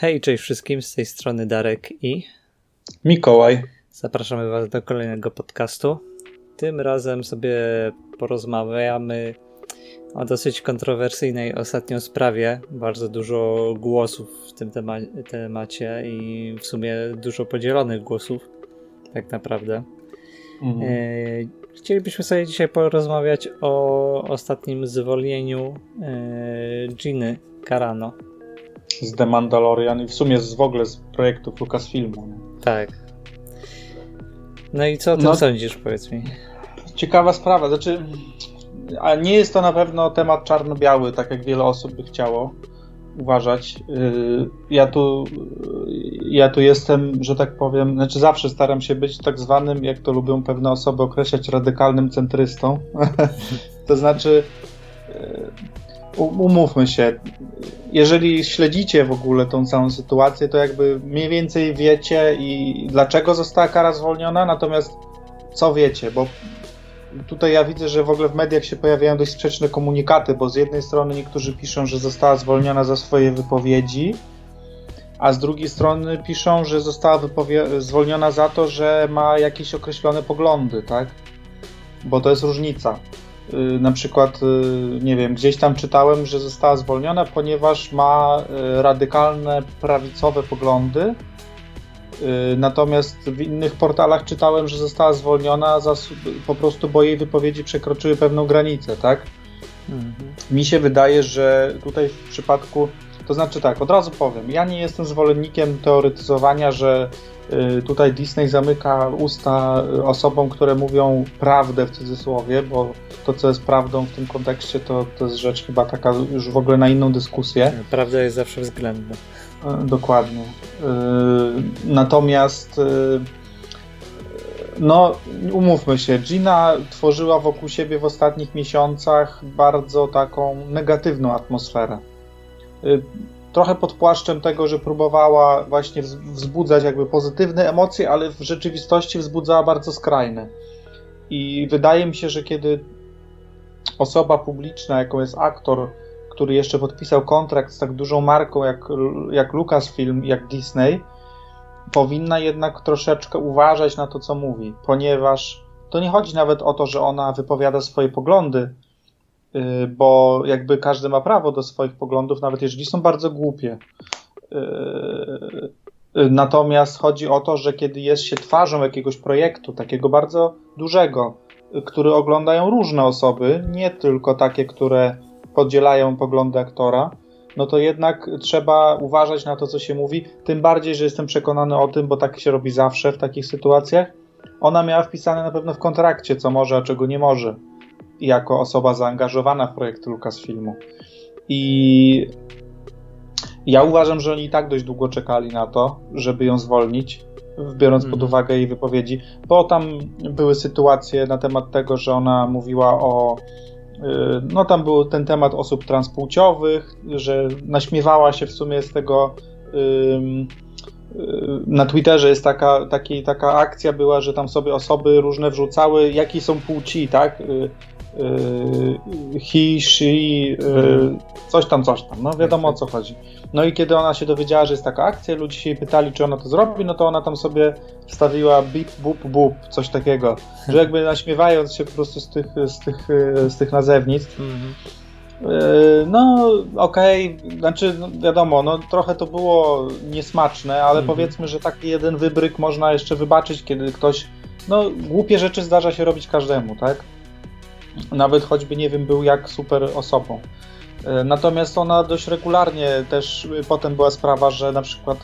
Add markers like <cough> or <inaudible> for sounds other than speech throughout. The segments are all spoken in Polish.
Hej, cześć wszystkim, z tej strony Darek i Mikołaj. Zapraszamy Was do kolejnego podcastu. Tym razem sobie porozmawiamy o dosyć kontrowersyjnej ostatnio sprawie. Bardzo dużo głosów w tym tema temacie i w sumie dużo podzielonych głosów, tak naprawdę. Mhm. E, chcielibyśmy sobie dzisiaj porozmawiać o ostatnim zwolnieniu e, Giny Carano z The Mandalorian i w sumie z, w ogóle z projektów Lucasfilmu. Nie? Tak. No i co ty no, sądzisz, powiedz mi? Ciekawa sprawa, znaczy a nie jest to na pewno temat czarno-biały, tak jak wiele osób by chciało uważać. Y, ja tu, ja tu jestem, że tak powiem, znaczy zawsze staram się być tak zwanym, jak to lubią pewne osoby określać, radykalnym centrystą. <laughs> to znaczy, y, umówmy się, jeżeli śledzicie w ogóle tą całą sytuację, to jakby mniej więcej wiecie i dlaczego została kara zwolniona, natomiast co wiecie, bo tutaj ja widzę, że w ogóle w mediach się pojawiają dość sprzeczne komunikaty, bo z jednej strony niektórzy piszą, że została zwolniona za swoje wypowiedzi, a z drugiej strony piszą, że została zwolniona za to, że ma jakieś określone poglądy, tak? Bo to jest różnica. Y, na przykład, y, nie wiem, gdzieś tam czytałem, że została zwolniona, ponieważ ma y, radykalne prawicowe poglądy. Natomiast w innych portalach czytałem, że została zwolniona za, po prostu, bo jej wypowiedzi przekroczyły pewną granicę, tak? Mhm. Mi się wydaje, że tutaj w przypadku, to znaczy tak, od razu powiem, ja nie jestem zwolennikiem teoretyzowania, że Y, tutaj Disney zamyka usta osobom, które mówią prawdę w cudzysłowie, bo to, co jest prawdą w tym kontekście, to, to jest rzecz chyba taka już w ogóle na inną dyskusję. Prawda jest zawsze względna. Y, dokładnie. Y, natomiast no, umówmy się, Gina tworzyła wokół siebie w ostatnich miesiącach bardzo taką negatywną atmosferę trochę pod płaszczem tego, że próbowała właśnie wzbudzać jakby pozytywne emocje, ale w rzeczywistości wzbudzała bardzo skrajne. I wydaje mi się, że kiedy osoba publiczna, jaką jest aktor, który jeszcze podpisał kontrakt z tak dużą marką jak, jak Lucasfilm, jak Disney, powinna jednak troszeczkę uważać na to, co mówi, ponieważ to nie chodzi nawet o to, że ona wypowiada swoje poglądy, Y, bo jakby każdy ma prawo do swoich poglądów, nawet jeżeli są bardzo głupie. Y, y, natomiast chodzi o to, że kiedy jest się twarzą jakiegoś projektu, takiego bardzo dużego, który oglądają różne osoby, nie tylko takie, które podzielają poglądy aktora, no to jednak trzeba uważać na to, co się mówi. Tym bardziej, że jestem przekonany o tym, bo tak się robi zawsze w takich sytuacjach. Ona miała wpisane na pewno w kontrakcie, co może, a czego nie może jako osoba zaangażowana w projekt Lucasfilmu. I ja uważam, że oni i tak dość długo czekali na to, żeby ją zwolnić, biorąc pod mhm. uwagę jej wypowiedzi, bo tam były sytuacje na temat tego, że ona mówiła o. Y, no, tam był ten temat osób transpłciowych, że naśmiewała się w sumie z tego. Y, na Twitterze jest taka, taki, taka akcja była, że tam sobie osoby różne wrzucały, jakie są płci, tak? Y, he, she, y, coś tam, coś tam. No wiadomo o co chodzi. No i kiedy ona się dowiedziała, że jest taka akcja, ludzie się jej pytali, czy ona to zrobi, no to ona tam sobie wstawiła bip, bup, bup, coś takiego. Że jakby naśmiewając się po prostu z tych, z tych, z tych nazewnictw. Mhm. Y, no, okej, okay. znaczy, no, wiadomo, no, trochę to było niesmaczne, ale mhm. powiedzmy, że taki jeden wybryk można jeszcze wybaczyć, kiedy ktoś, no, głupie rzeczy zdarza się robić każdemu, tak? Nawet choćby nie wiem, był jak super osobą. E, natomiast ona dość regularnie też e, potem była sprawa, że na przykład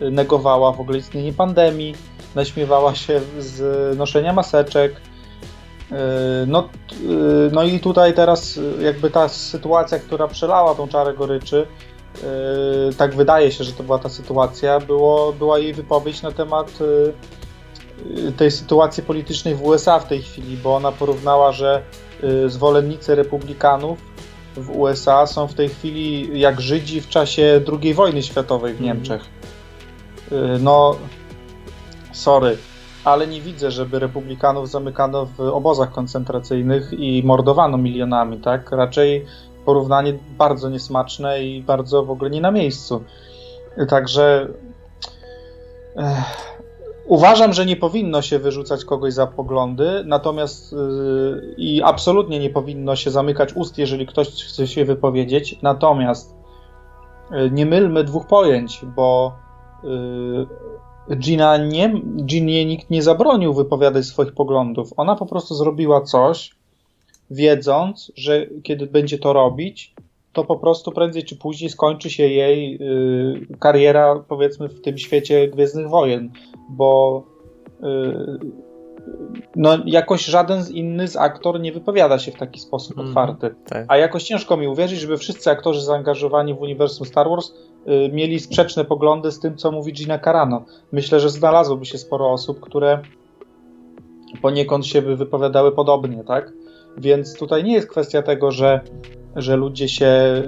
e, negowała w ogóle istnienie pandemii, naśmiewała się z noszenia maseczek. No, no i tutaj teraz jakby ta sytuacja, która przelała tą czarę goryczy, tak wydaje się, że to była ta sytuacja, było, była jej wypowiedź na temat tej sytuacji politycznej w USA w tej chwili, bo ona porównała, że zwolennicy republikanów w USA są w tej chwili jak Żydzi w czasie II wojny światowej w mhm. Niemczech. Mm. No, sorry, ale nie widzę, żeby republikanów zamykano w obozach koncentracyjnych i mordowano milionami, tak? Raczej porównanie bardzo niesmaczne i bardzo w ogóle nie na miejscu. Także uważam, że nie powinno się wyrzucać kogoś za poglądy, natomiast yy, i absolutnie nie powinno się zamykać ust, jeżeli ktoś chce się wypowiedzieć. Natomiast yy, nie mylmy dwóch pojęć, bo yy, Gina nie, Ginie nikt nie zabronił wypowiadać swoich poglądów. Ona po prostu zrobiła coś, wiedząc, że kiedy będzie to robić, to po prostu prędzej czy później skończy się jej y, kariera, powiedzmy, w tym świecie Gwiezdnych Wojen, bo y, no, jakoś żaden z inny z aktor nie wypowiada się w taki sposób mm, otwarty. Tak. A jakoś ciężko mi uwierzyć, żeby wszyscy aktorzy zaangażowani w uniwersum Star Wars y, mieli sprzeczne poglądy z tym, co mówi Gina Carano. Myślę, że znalazłoby się sporo osób, które poniekąd się by wypowiadały podobnie, tak? Więc tutaj nie jest kwestia tego, że że ludzie się,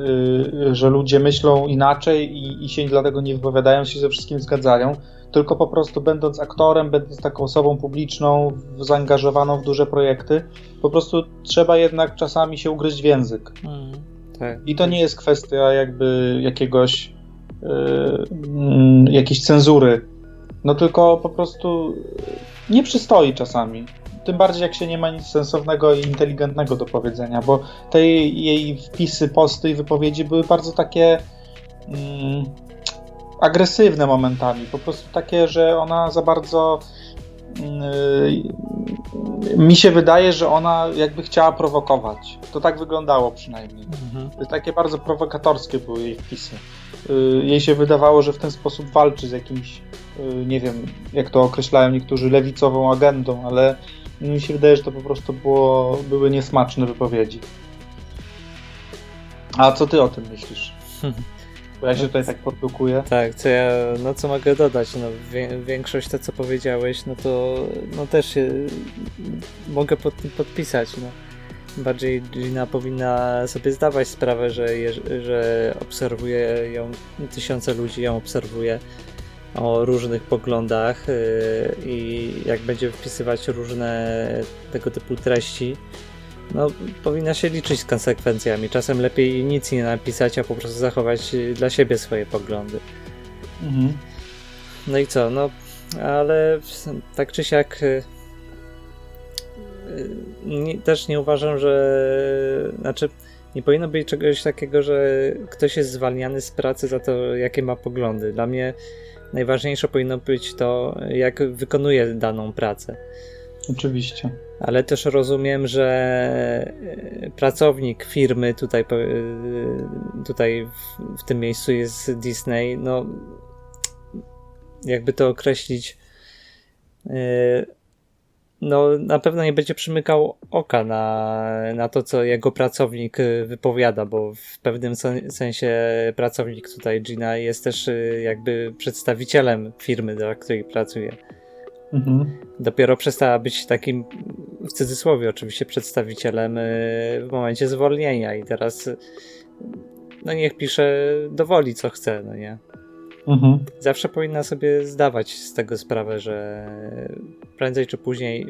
y, że ludzie myślą inaczej i, i się dlatego nie wypowiadają, się ze wszystkim zgadzają, tylko po prostu będąc aktorem, będąc taką osobą publiczną, zaangażowaną w duże projekty, po prostu trzeba jednak czasami się ugryźć w język. Mm, tak. I to nie jest kwestia jakby jakiegoś yy, jakiejś cenzury, no tylko po prostu nie przystoi czasami. Tym bardziej jak się nie ma nic sensownego i inteligentnego do powiedzenia, bo te jej wpisy, posty i wypowiedzi były bardzo takie mm, agresywne momentami. Po prostu takie, że ona za bardzo. Yy, mi się wydaje, że ona jakby chciała prowokować. To tak wyglądało przynajmniej. Mhm. Takie bardzo prowokatorskie były jej wpisy. Yy, jej się wydawało, że w ten sposób walczy z jakimś, yy, nie wiem, jak to określają niektórzy, lewicową agendą, ale mi się wydaje, że to po prostu było, były niesmaczne wypowiedzi. A co ty o tym myślisz? Bo ja się tutaj tak produkuję. Tak, co ja, no co mogę dodać, no większość to co powiedziałeś, no to no też się mogę pod, podpisać, no. Bardziej Gina powinna sobie zdawać sprawę, że, że obserwuje ją, tysiące ludzi ją obserwuje, o różnych poglądach y, i jak będzie wpisywać różne tego typu treści, no powinna się liczyć z konsekwencjami. Czasem lepiej nic nie napisać, a po prostu zachować dla siebie swoje poglądy. Mhm. No i co, no ale tak czy siak y, y, nie, też nie uważam, że znaczy nie powinno być czegoś takiego, że ktoś jest zwalniany z pracy za to, jakie ma poglądy. Dla mnie najważniejsze powinno być to, jak wykonuje daną pracę. Oczywiście. Ale też rozumiem, że e, pracownik firmy tutaj, e, tutaj w, tym miejscu jest Disney, no jakby to określić, e, no na pewno nie będzie przymykał oka na, na to, co jego pracownik y, wypowiada, bo w pewnym sensie pracownik tutaj Gina jest też y, jakby przedstawicielem firmy, dla której pracuje. Mhm. Dopiero przestała być takim, w cudzysłowie oczywiście, przedstawicielem y, w momencie zwolnienia i teraz no niech pisze dowoli co chce, no nie? Mhm. Zawsze powinna sobie zdawać z tego sprawę, że prędzej czy później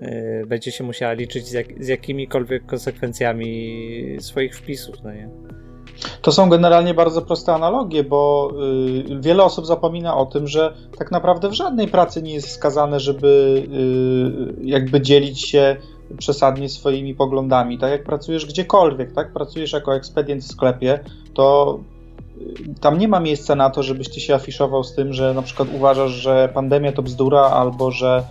yy, będzie się musiała liczyć z, jak, z jakimikolwiek konsekwencjami swoich wpisów, no nie? To są generalnie bardzo proste analogie, bo y, wiele osób zapomina o tym, że tak naprawdę w żadnej pracy nie jest wskazane, żeby y, jakby dzielić się przesadnie swoimi poglądami. Tak jak pracujesz gdziekolwiek, tak? Pracujesz jako ekspedient w sklepie, to tam nie ma miejsca na to, żebyś ty się afiszował z tym, że na przykład uważasz, że pandemia to bzdura albo że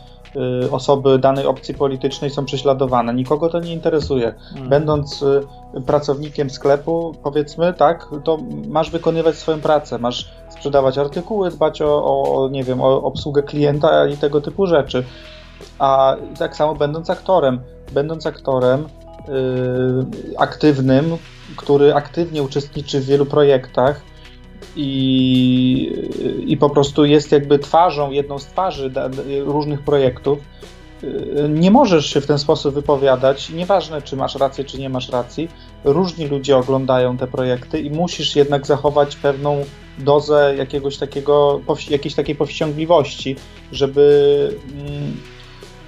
y, osoby danej opcji politycznej są prześladowane. Nikogo to nie interesuje. Hmm. Będąc y, pracownikiem sklepu, powiedzmy, tak, to masz wykonywać swoją pracę, masz sprzedawać artykuły, dbać o, o nie wiem, o obsługę klienta i tego typu rzeczy. A tak samo będąc aktorem, będąc aktorem, aktywnym, który aktywnie uczestniczy w wielu projektach i, i po prostu jest jakby twarzą, jedną z twarzy różnych projektów, y, nie możesz się w ten sposób wypowiadać, nieważne czy masz rację, czy nie masz racji. Różni ludzie oglądają te projekty i musisz jednak zachować pewną dozę jakiegoś takiego, jakiejś takiej powściągliwości, żeby mm,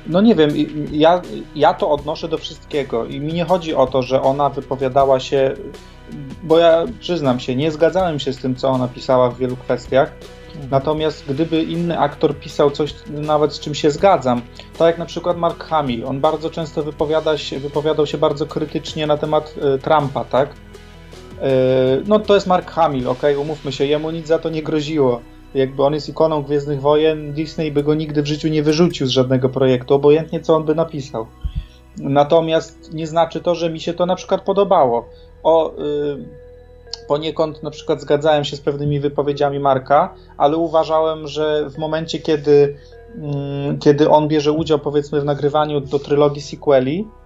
no nie wiem, ja, ja to odnoszę do wszystkiego i mi nie chodzi o to, że ona wypowiadała się bo ja przyznam się, nie zgadzałem się z tym, co ona pisała w wielu kwestiach. Natomiast gdyby inny aktor pisał coś, nawet z czym się zgadzam, tak jak na przykład Mark Hamill, on bardzo często wypowiada się, wypowiadał się bardzo krytycznie na temat y, Trumpa, tak? Y, no to jest Mark Hamill, ok, umówmy się, jemu nic za to nie groziło. Jakby on jest ikoną Gwiezdnych Wojen, Disney by go nigdy w życiu nie wyrzucił z żadnego projektu, obojętnie co on by napisał. Natomiast nie znaczy to, że mi się to na przykład podobało. O, y, poniekąd na przykład zgadzałem się z pewnymi wypowiedziami Marka, ale uważałem, że w momencie, kiedy, mm, kiedy on bierze udział powiedzmy w nagrywaniu do trylogii sequeli, y,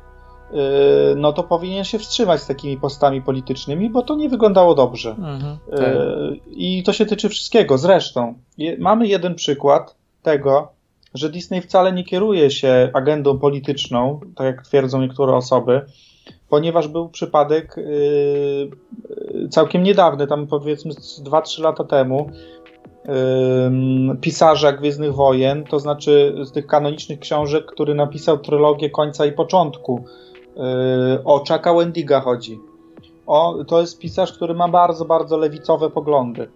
no to powinien się wstrzymać z takimi postami politycznymi, bo to nie wyglądało dobrze. Mhm, Y, tak. I to się tyczy wszystkiego. Zresztą mamy jeden przykład tego, że Disney wcale nie kieruje się agendą polityczną, tak jak twierdzą niektóre osoby, ponieważ był przypadek yy, całkiem niedawny, tam powiedzmy z 2-3 lata temu, yy, pisarza Gwiezdnych Wojen, to znaczy z tych kanonicznych książek, który napisał trylogię końca i początku. Yy, o Chucka Wendiga chodzi. O, to jest pisarz, który ma bardzo, bardzo lewicowe poglądy.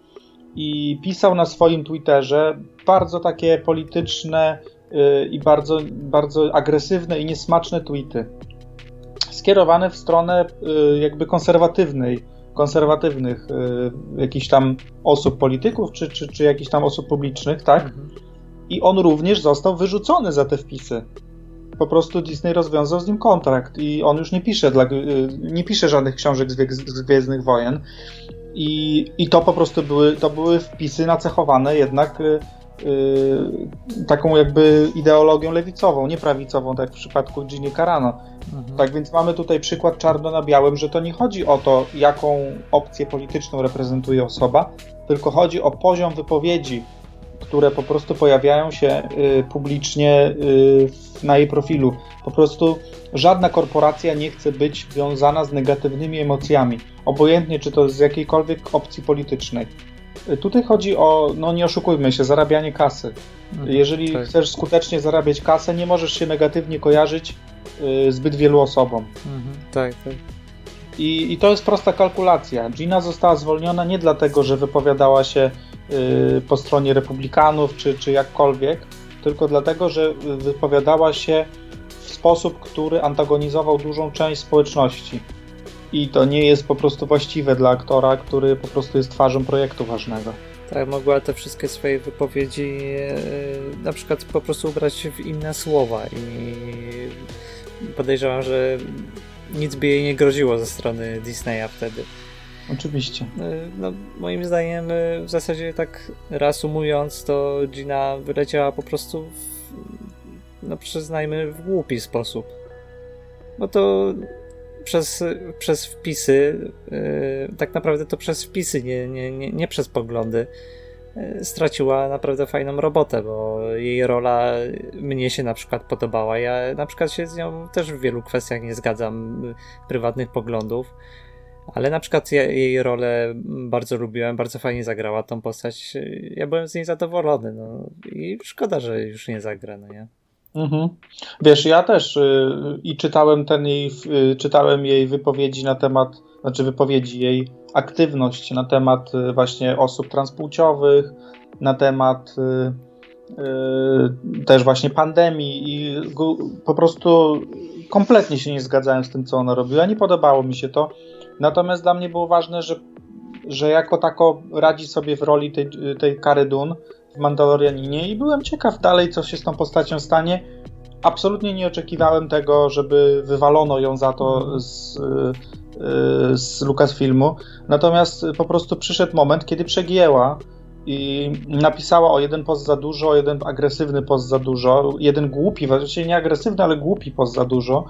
I pisał na swoim Twitterze bardzo takie polityczne yy, i bardzo, bardzo agresywne i niesmaczne tweety. Skierowane w stronę yy, jakby konserwatywnej, konserwatywnych jakichś tam osób, polityków, czy, czy, czy jakichś tam osób publicznych, tak? Mhm. I on również został wyrzucony za te wpisy. Po prostu Disney rozwiązał z nim kontrakt i on już nie pisze, dla, y, nie pisze żadnych książek z, z Gwiezdnych Wojen. I, I to po prostu były, to były wpisy nacechowane jednak y, y, taką jakby ideologią lewicową, nie prawicową, tak jak w przypadku Ginny Carano. Mhm. Tak więc mamy tutaj przykład czarno na białym, że to nie chodzi o to, jaką opcję polityczną reprezentuje osoba, tylko chodzi o poziom wypowiedzi, które po prostu pojawiają się y, publicznie y, na jej profilu. Po prostu żadna korporacja nie chce być wiązana z negatywnymi emocjami, obojętnie czy to z jakiejkolwiek opcji politycznej. Y, Tutaj chodzi o, no nie oszukujmy się, zarabianie kasy. Mhm. Jeżeli tak. chcesz skutecznie zarabiać kasę, nie możesz się negatywnie kojarzyć y, zbyt wielu osobom. Mhm. Tak, tak. I, I to jest prosta kalkulacja. Gina została zwolniona nie dlatego, że wypowiadała się po stronie republikanów czy, czy jakkolwiek, tylko dlatego, że y, wypowiadała się w sposób, który antagonizował dużą część społeczności. I to nie jest po prostu właściwe dla aktora, który po prostu jest twarzą projektu ważnego. Tak, mogła te wszystkie swoje wypowiedzi e, na przykład po prostu ubrać w inne słowa i podejrzewam, że nic by jej nie groziło ze strony Disneya wtedy. Oczywiście. E, No, moim zdaniem, e, w zasadzie tak reasumując, to Gina wyleciała po prostu w, no przyznajmy, w głupi sposób. Bo to przez, przez wpisy, e, tak naprawdę to przez wpisy, nie, nie, nie, nie przez poglądy, straciła naprawdę fajną robotę, bo jej rola mnie się na przykład podobała. Ja na przykład się z nią też w wielu kwestiach nie zgadzam, prywatnych poglądów. Ale na przykład jej rolę bardzo lubiłem, bardzo fajnie zagrała tą postać. Ja byłem z niej zadowolony, no i szkoda, że już nie zagra, no nie? Mhm. Wiesz, ja też y, i czytałem ten jej, y, czytałem jej wypowiedzi na temat, znaczy wypowiedzi jej aktywność na temat y, właśnie osób transpłciowych, na temat też właśnie pandemii i po prostu kompletnie się nie zgadzałem z tym, co ona robiła. Nie podobało mi się to. Natomiast dla mnie było ważne, że, że jako tako radzi sobie w roli tej, tej Kary Dun w Mandalorianinie i byłem ciekaw dalej, co się z tą postacią stanie. Absolutnie nie oczekiwałem tego, żeby wywalono ją za to z, y, z Lucasfilmu. Natomiast po prostu przyszedł moment, kiedy przegięła i napisała o jeden post za dużo, o jeden agresywny post za dużo, jeden głupi, właściwie nie agresywny, ale głupi post za dużo.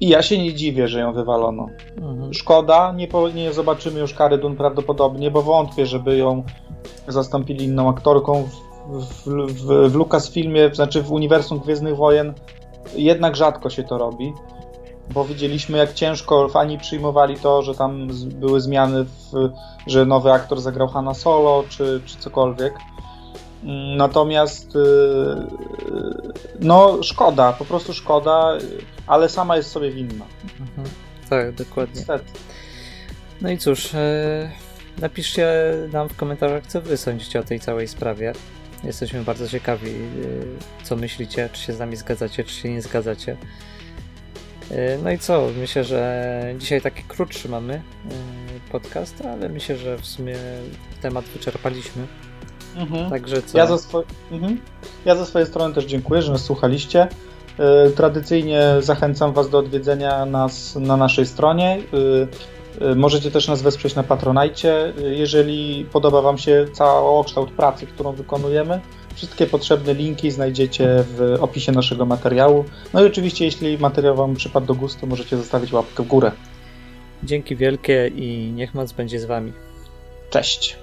I ja się nie dziwię, że ją wywalono. Mhm. Szkoda, nie, po, nie zobaczymy już Kary Dun prawdopodobnie, bo wątpię, żeby ją zastąpili inną aktorką w, w, w, w Lucasfilmie, znaczy w uniwersum Gwiezdnych Wojen. Jednak rzadko się to robi, bo widzieliśmy jak ciężko fani przyjmowali to, że tam były zmiany, w, że nowy aktor zagrał Hanna Solo, czy, czy cokolwiek. Natomiast yy, no szkoda, po prostu szkoda, ale sama jest sobie winna. Mhm. Tak, dokładnie. Niestety. No i cóż, e, napiszcie nam w komentarzach, co wy sądzicie o tej całej sprawie. Jesteśmy bardzo ciekawi, e, co myślicie, czy się z nami zgadzacie, czy się nie zgadzacie. E, No i co? Myślę, że dzisiaj taki krótszy mamy podcast, ale myślę, że w sumie temat wyczerpaliśmy. Mhm. Także co? Ja ze, swo- mhm. ja ze swojej strony też dziękuję, że nas słuchaliście. Y, Tradycyjnie zachęcam Was do odwiedzenia nas na naszej stronie. Y, y, Możecie też nas wesprzeć na Patronajcie. Jeżeli podoba Wam się całokształt pracy, którą wykonujemy, wszystkie potrzebne linki znajdziecie w opisie naszego materiału. No i oczywiście, jeśli materiał Wam przypadł do gustu, możecie zostawić łapkę w górę. Dzięki wielkie i niech moc będzie z wami. Cześć!